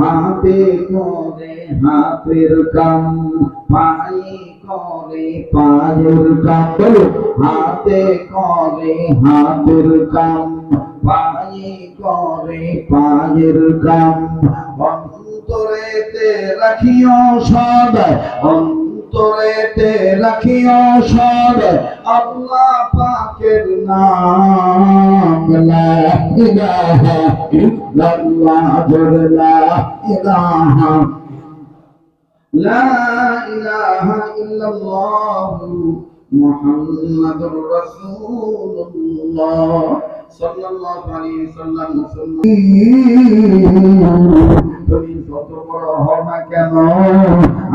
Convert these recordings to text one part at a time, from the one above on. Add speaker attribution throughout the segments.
Speaker 1: হাতে করে হাতের কাম পাই করে পায়ের কাম। বলো, হাতে করে হাতের কাম পাই করে পায়ের কাম। অন্তরেতে রাখিও সদায় অন্তরেতে রাখিও আল্লাহ পাকের নাম লা ইলাহা ইল্লাল্লাহ লা ইলাহা লা ইলাহা ইল্লাল্লাহ মুহাম্মাদুর রাসূলুল্লাহ সাল্লাল্লাহু আলাইহি ওয়াসাল্লাম কেন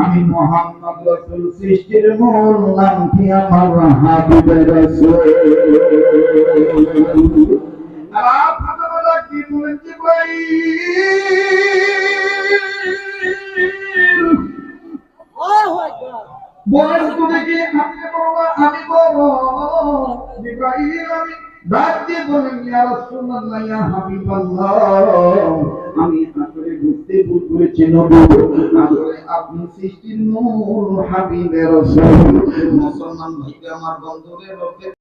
Speaker 1: আমি মোহাম্মদ রসুল সৃষ্টির মূল নাম কি আমার হাবিবের রসুল? আর ফাটাফাটা কি বলেন জিব্রাইল বলেন তো দেখি আপনি আমি আসলে বুঝতে ভুল করেছি নবী আসলে আপনি সৃষ্টির মূল হাবিবের মুসলমান ভাইকে আমার বন্ধুদের